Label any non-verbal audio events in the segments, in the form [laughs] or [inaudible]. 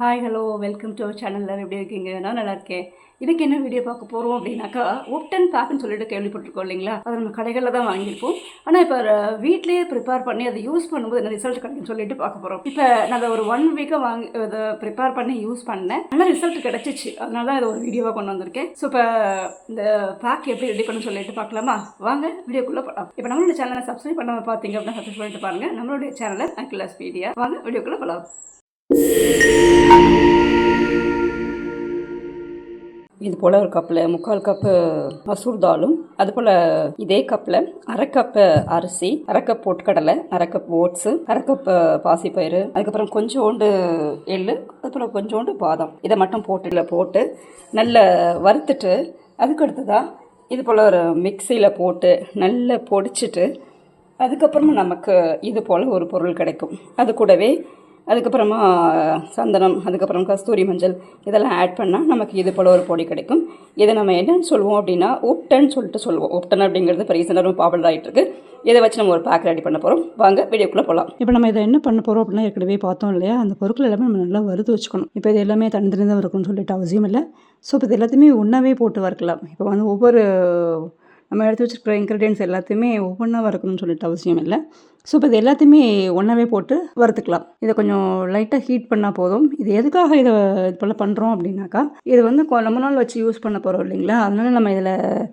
Hi hello welcome to our சேனலில் எப்படி இருக்கீங்க? நான் நல்லா இருக்கேன். இதுக்கு என்ன வீடியோ பார்க்க போகிறோம் அப்படின்னாக்கா ஒப்டன் பேக்குன்னு சொல்லிட்டு கேள்விப்பட்டிருக்கோம் இல்லைங்களா? அதை நம்ம கடைகளில் தான் வாங்கியிருப்போம். ஆனால் இப்போ வீட்லேயே ப்ரிப்பேர் பண்ணி அதை யூஸ் பண்ணும்போது என்ன ரிசல்ட் கிடைக்கும்னு சொல்லிட்டு பார்க்க போகிறோம் இப்போ நான் அதை ஒரு ஒன் வீக்காக வாங்கி அதை ப்ரிப்பேர் பண்ணி யூஸ் பண்ணேன். நல்லா ரிசல்ட் கிடச்சிச்சு. அதனால தான் இதை ஒரு வீடியோவாக கொண்டு வந்திருக்கேன். ஸோ இப்போ இந்த பேக் எப்படி ரெடி பண்ணு சொல்லிட்டு பார்க்கலாமா? வாங்க வீடியோக்குள்ளே போகலாம் இப்போ நம்மளோட சேனலை சப்ஸ்கிரைப் பண்ணாமல் பார்த்தீங்க அப்படின்னா சப்ஸ்கிரைப் பண்ணிட்டு பாருங்கள் நம்மளுடைய சேனலை அங்கிளாஸ் மீடியா வாங்க வீடியோக்குள்ளே போகலாம் இது போல் ஒரு கப்பில் முக்கால் கப்பு மசூர் தாலும் அது போல் இதே கப்பில் அரை கப்பு அரிசி அரை கப் பொட்டுக்கடலை அரை கப் ஓட்ஸு அரை கப் பாசிப்பயிறு அதுக்கப்புறம் கொஞ்சோண்டு எள்ளு அதுக்கப்புறம் கொஞ்சோண்டு பாதாம். இதை மட்டும் போட்டு போட்டு நல்ல வறுத்துட்டு அதுக்கு அடுத்ததாக இது போல் ஒரு மிக்சியில் போட்டு நல்லா பொடிச்சிட்டு அதுக்கப்புறமா நமக்கு இது போல் ஒரு பொருள் கிடைக்கும். அது கூடவே அதுக்கப்புறமா சந்தனம் அதுக்கப்புறம் கஸ்தூரி மஞ்சள் இதெல்லாம் ஆட் பண்ணால் நமக்கு இது போல் ஒரு பொடி கிடைக்கும். இதை நம்ம என்னன்னு சொல்லுவோம் அப்படின்னா ஒப்டன்னு சொல்லிட்டு சொல்லுவோம். ஒப்டன் அப்படிங்கிறது இப்போ ரீசெண்டாக ரொம்ப பாப்புலர் ஆகிட்டு இதை வச்சு நம்ம ஒரு பேக் ரெடி பண்ண போகிறோம் வாங்க வீடியோக்குள்ளே போகலாம் இப்போ நம்ம இதை என்ன பண்ண போகிறோம் அப்படின்னா ஏற்கனவே பார்த்தோம் இல்லையா? அந்த பொருட்கள் எல்லாமே நம்ம நல்லா வறுத்து வச்சுக்கணும். இப்போ இது எல்லாமே தனித்தனி தான் இருக்கும்னு சொல்லிட்டு அவசியம் இல்லை. ஸோ இப்போ இது எல்லாத்தையுமே ஒன்றாவே போட்டு வறுக்கலாம். இப்போ வந்து ஒவ்வொரு நம்ம எடுத்து வச்சுருக்கிற இன்க்ரீடியன்ஸ் எல்லாத்தையுமே ஒவ்வொன்றா வறுக்கணும்னு சொல்லிட்டு அவசியம் இல்லை. ஸோ இப்போ இது எல்லாத்தையுமே ஒன்றாவே போட்டு வறுத்துக்கலாம். இதை கொஞ்சம் லைட்டாக ஹீட் பண்ணால் போதும். இது எதுக்காக இதை இது போல் பண்ணுறோம் அப்படின்னாக்கா இது வந்து ரொம்ப நாள் வச்சு யூஸ் பண்ண போகிறோம் இல்லைங்களா? அதனால நம்ம இதில்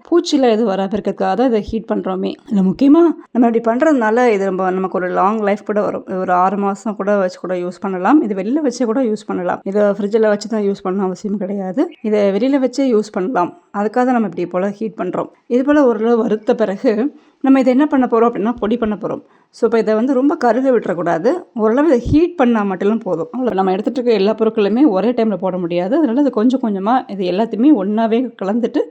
பூச்சியில் எதுவும் வராமல் இருக்கிறதுக்காக தான் இதை ஹீட் பண்ணுறோமே இதில் முக்கியமாக நம்ம இப்படி பண்ணுறதுனால இது ரொம்ப நமக்கு ஒரு லாங் லைஃப் கூட வரும். ஒரு ஆறு மாதம் கூட வச்சு கூட யூஸ் பண்ணலாம். இது வெளியில் வச்சு கூட யூஸ் பண்ணலாம். இதை ஃப்ரிட்ஜில் வச்சு தான் யூஸ் பண்ணணும் அவசியம் கிடையாது. இதை வெளியில் வச்சே யூஸ் பண்ணலாம். அதுக்காக நம்ம இப்படி போல் ஹீட் பண்ணுறோம் இது போல் ஓரளவு வறுத்த பிறகு நம்ம இதை என்ன பண்ண போகிறோம் அப்படின்னா பொடி பண்ண போகிறோம் ஸோ இப்போ இதை வந்து ரொம்ப கருக விட்டுறக்கூடாது. ஓரளவு இதை ஹீட் பண்ணால் மட்டும் போதும். அவ்வளோ நம்ம எடுத்துகிட்டு இருக்க எல்லா பொருட்களுமே ஒரே டைமில் போட முடியாது. அதனால் அது கொஞ்சம் கொஞ்சமாக இது எல்லாத்தையுமே ஒன்றாவே கலந்துட்டு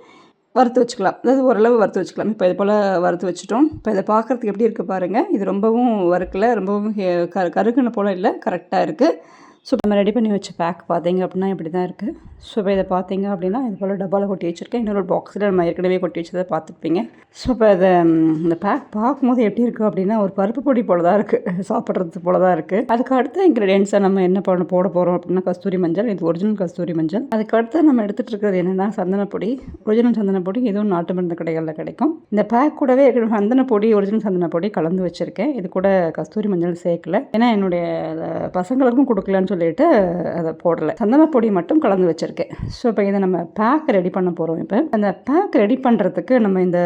வறுத்து வச்சுக்கலாம். அதாவது ஓரளவு வறுத்து வச்சுக்கலாம். இப்போ இது போல் வறுத்து வச்சுட்டோம். இப்போ இதை பார்க்குறதுக்கு எப்படி இருக்குது பாருங்கள் இது ரொம்பவும் வறுக்கல. ரொம்பவும் ஹே- க கருகுன போல் இல்லை. கரெக்டாக இருக்குது ஸோ நம்ம ரெடி பண்ணி வச்ச பேக் பார்த்தீங்க அப்படின்னா இப்படி தான் இருக்குது ஸோ இப்போ இதை பார்த்தீங்க அப்படின்னா இது போல் டப்பாவில் கொட்டி வச்சுருக்கேன். இன்னொரு பாக்ஸில் நம்ம ஏற்கனவே கொட்டி வச்சதை பார்த்துருப்பீங்க. ஸோ இப்போ இதை இந்த பேக் பார்க்கும்போது எப்படி இருக்குது அப்படின்னா ஒரு பருப்பு பொடி போல் தான் இருக்குது [laughs] சாப்பிட்றது போல் தான் இருக்குது அதுக்கு அடுத்த இன்க்ரீடியன்ஸை நம்ம என்ன பண்ண போட போகிறோம் அப்படின்னா கஸ்தூரி மஞ்சள். இது ஒரிஜினல் கஸ்தூரி மஞ்சள். அதுக்கு அடுத்து நம்ம எடுத்துகிட்டு இருக்கிறது என்னென்னா சந்தனப்பொடி ஒரிஜினல் சந்தனப்பொடி இதுவும் நாட்டு மருந்து கடைகளில் கிடைக்கும். இந்த பேக் கூடவே சந்தனப்பொடி ஒரிஜினல் சந்தனப்பொடி கலந்து வச்சுருக்கேன். இது கூட கஸ்தூரி மஞ்சள் சேர்க்கல. ஏன்னா என்னுடைய பசங்களுக்கும் கொடுக்கலன்னு சொல்லிட்டு அதை போடலை. சந்தனப்பொடி மட்டும் கலந்து வச்சுருக்கேன். ஸோ இப்போ இதை நம்ம பேக் ரெடி பண்ண போகிறோம் இப்போ. அந்த பேக் ரெடி பண்ணுறதுக்கு நம்ம இந்த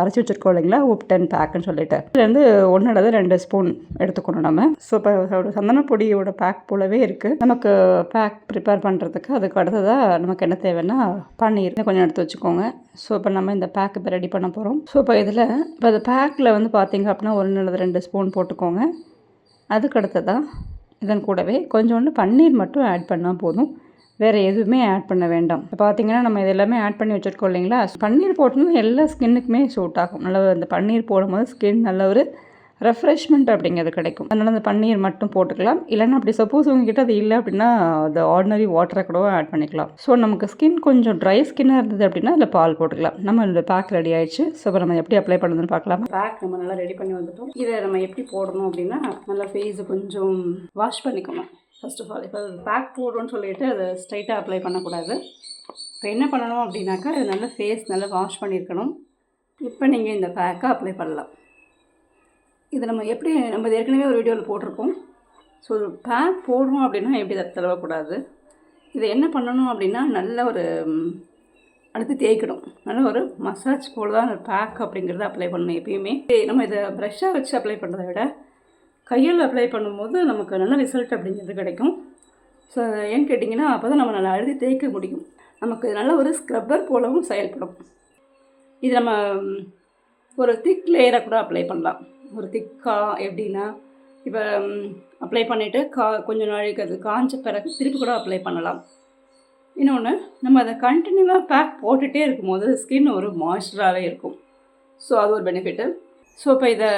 அரைச்சி வச்சிருக்கோம் இல்லைங்களா? உப்டன் பேக்குன்னு சொல்லிட்டு. இதுலேருந்து ஒன்று அல்லது ரெண்டு ஸ்பூன் எடுத்துக்கணும் நம்ம. ஸோ இப்போ சந்தனப்பொடியோட பேக் போலவே இருக்குது நமக்கு பேக் ப்ரிப்பேர் பண்ணுறதுக்கு அதுக்கு அடுத்ததாக நமக்கு என்ன தேவைன்னா பன்னீர். கொஞ்சம் எடுத்து வச்சுக்கோங்க. ஸோ இப்போ நம்ம இந்த பேக் இப்போ ரெடி பண்ண போகிறோம் ஸோ இப்போ இதில் இப்போ அந்த பேக்கில் வந்து பார்த்தீங்க அப்படின்னா ஒன்று அல்லது ரெண்டு ஸ்பூன் போட்டுக்கோங்க. அதுக்கு அடுத்ததாக இதன் கூடவே கொஞ்சோண்டு பன்னீர் மட்டும் ஆட் பண்ணால் போதும். வேறு எதுவுமே ஆட் பண்ண வேண்டாம். இப்போ பார்த்தீங்கன்னா நம்ம இது எல்லாமே ஆட் பண்ணி வச்சுருக்கோம் இல்லைங்களா? பன்னீர் போட்டோம்னா எல்லா ஸ்கின்னுக்குமே சூட் ஆகும். நல்லா அந்த பன்னீர் போடும்போது ஸ்கின் நல்ல ஒரு ரெஃப்ரெஷ்மெண்ட் அப்படிங்கிறது கிடைக்கும். அதனால் அந்த பன்னீர் மட்டும் போட்டுக்கலாம். இல்லைன்னா அப்படி சப்போஸ் உங்ககிட்ட அது இல்லை அப்படின்னா அது ஆர்டினரி வாட்டரை கூட ஆட் பண்ணிக்கலாம். ஸோ நமக்கு ஸ்கின் கொஞ்சம் ட்ரை ஸ்கின்னாக இருந்தது அப்படின்னா அதில் பால் போட்டுக்கலாம். நம்ம இந்த பேக் ரெடி ஆயிடுச்சு. ஸோ இப்போ நம்ம எப்படி அப்ளை பண்ணுறதுன்னு பார்க்கலாம்? பேக் நம்ம நல்லா ரெடி பண்ணி வந்துட்டோம். இதை நம்ம எப்படி போடணும் அப்படின்னா நல்லா ஃபேஸை கொஞ்சம் வாஷ் பண்ணிக்கணும் ஃபர்ஸ்ட் ஆஃப் ஆல் இப்போ பேக் போடுறோன்னு சொல்லிட்டு அதை ஸ்ட்ரைட்டாக அப்ளை பண்ணக்கூடாது. இப்போ என்ன பண்ணணும் அப்படின்னாக்கா இது நல்லா ஃபேஸ் நல்லா வாஷ் பண்ணியிருக்கணும். இப்போ நீங்கள் இந்த பேக்கை அப்ளை பண்ணலாம். இது நம்ம எப்படி நம்ம ஏற்கனவே ஒரு வீடியோவில் போட்டிருக்கோம் ஸோ ஒரு பேக் போடுறோம் அப்படின்னா எப்படி அதை தடவக்கூடாது? இதை என்ன பண்ணணும் அப்படின்னா நல்ல ஒரு அடுத்து தேய்க்கணும். நல்ல ஒரு மசாஜ் போல் தான் அந்த பேக் அப்படிங்கிறத அப்ளை பண்ணணும் எப்பயுமே. நம்ம இதை ப்ரெஷ்ஷாக வச்சு அப்ளை பண்ணுறதை விட கையில் அப்ளை பண்ணும்போது நமக்கு நல்ல ரிசல்ட் அப்படிங்கிறது கிடைக்கும். ஸோ ஏன்னு கேட்டிங்கன்னா அப்போ தான் நம்ம நல்லா அழுதி தேய்க்க முடியும். நமக்கு நல்ல ஒரு ஸ்க்ரப்பர் போலவும் செயல்படும். இது நம்ம ஒரு திக் லேயரை கூட அப்ளை பண்ணலாம். ஒரு திக்கா எப்படின்னா இப்போ அப்ளை பண்ணிவிட்டு கா கொஞ்சம் நாளைக்கு அது காஞ்ச பிறகு திருப்பி கூட அப்ளை பண்ணலாம். இன்னொன்று நம்ம அதை கண்டினியூவாக பேக் போட்டுகிட்டே இருக்கும்போது ஸ்கின் ஒரு மாய்ஸ்சராகவே இருக்கும். ஸோ அது ஒரு பெனிஃபிட்டு ஸோ இப்போ இதை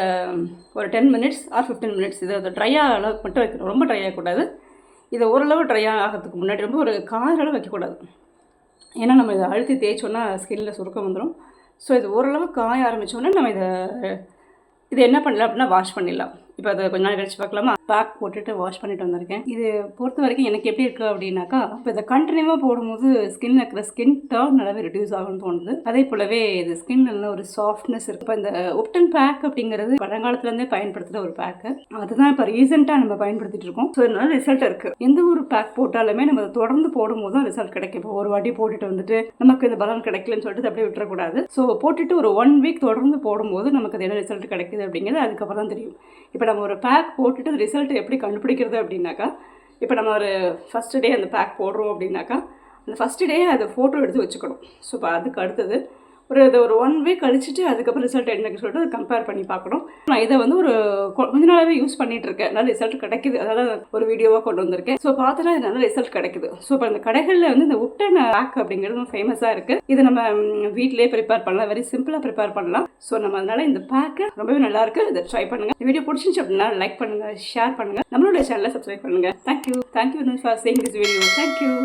ஒரு ten minutes or fifteen minutes இதை அதை ட்ரை அளவுக்கு மட்டும் வைக்கணும் ரொம்ப ட்ரை ஆகக்கூடாது. இதை ஓரளவு ட்ரை ஆகிறதுக்கு முன்னாடி ரொம்ப ஒரு காரளவு வைக்கக்கூடாது. ஏன்னா நம்ம இதை அழுத்தி தேய்ச்சோன்னா ஸ்கின்னில் சுருக்கம் வந்துடும் ஸோ இது ஓரளவு காய ஆரம்பித்தோன்னே நம்ம இதை இது என்ன பண்ணலாம் அப்படின்னா வாஷ் பண்ணிடலாம். இப்போ அதை கொஞ்ச நாள் கழிச்சு பார்க்கலாமா? பேக் போட்டுட்டு வாஷ் பண்ணிட்டு வந்திருக்கேன். இது பொறுத்த வரைக்கும் எனக்கு எப்படி இருக்குது அப்படின்னாக்கா இப்போ இதை கண்டினியூவாக போடும்போது ஸ்கின்ல இருக்கிற ஸ்கின் டர்ன் நல்லாவே ரிடியூஸ் ஆகும்னு தோணுது. அதே போலவே இது ஸ்கின் ஒரு சாஃப்ட்னஸ் இருக்கு. இப்போ இந்த உப்டன் பேக் அப்படிங்கிறது பழங்காலத்துலேருந்தே பயன்படுத்துகிற ஒரு பேக்கு அதுதான் இப்போ ரீசெண்டாக நம்ம பயன்படுத்திட்டு இருக்கோம். ஸோ அதனால ரிசல்ட் இருக்கு. எந்த ஒரு பேக் போட்டாலுமே நம்ம அதை தொடர்ந்து போடும்போது தான் ரிசல்ட் கிடைக்கும். இப்போ ஒரு வாட்டி போட்டுட்டு வந்துட்டு நமக்கு இந்த பலன் கிடைக்கலன்னு சொல்லிட்டு அப்படியே விட்டுறக்கூடாது. ஸோ போட்டுட்டு ஒரு ஒன் வீக் தொடர்ந்து போடும்போது நமக்கு அது என்ன ரிசல்ட் கிடைக்குது அப்படிங்கிறது அதுக்கப்புறம் தான் தெரியும். இப்போ நம்ம ஒரு பேக் போட்டுட்டு ரிசல்ட் எப்படி கண்டுபிடிக்கிறது அப்படின்னாக்கா இப்போ நம்ம ஒரு ஃபஸ்ட்டு டே அந்த பேக் போடுறோம் அப்படின்னாக்கா அந்த ஃபஸ்ட்டு டே அதை ஃபோட்டோ எடுத்து வச்சுக்கணும். ஸோ இப்போ அதுக்கு அடுத்தது ஒரு இதை ஒரு ஒன் வீக் கழிச்சிட்டு அதுக்கப்புறம் ரிசல்ட் என்னன்னு சொல்லிட்டு அதை கம்பேர் பண்ணி பார்க்கணும். நான் இதை வந்து ஒரு கொஞ்ச நாளாகவே யூஸ் பண்ணிட்டு இருக்கேன். நல்ல ரிசல்ட் கிடைக்குது. அதனால் ஒரு வீடியோவாக கொண்டு வந்திருக்கேன். ஸோ பார்த்தோன்னா இது நல்ல ரிசல்ட் கிடைக்குது. ஸோ இப்போ இந்த கடைகளில் வந்து இந்த உப்டன் பேக் அப்படிங்கிறது ஃபேமஸாக இருக்குது இது நம்ம வீட்டிலே ப்ரிப்பேர் பண்ணலாம். வெரி சிம்பிளாக ப்ரிப்பேர் பண்ணலாம். ஸோ நம்ம அதனால இந்த பேக்கு ரொம்பவே நல்லா இருக்கு. இதை ட்ரை பண்ணுங்க. இந்த வீடியோ பிடிச்சிருந்துச்சு அப்படின்னா லைக் பண்ணுங்க ஷேர் பண்ணுங்க. நம்மளுடைய சேனலை சப்ஸ்கிரைப் பண்ணுங்க. Thank you thank you for sharing this video thank you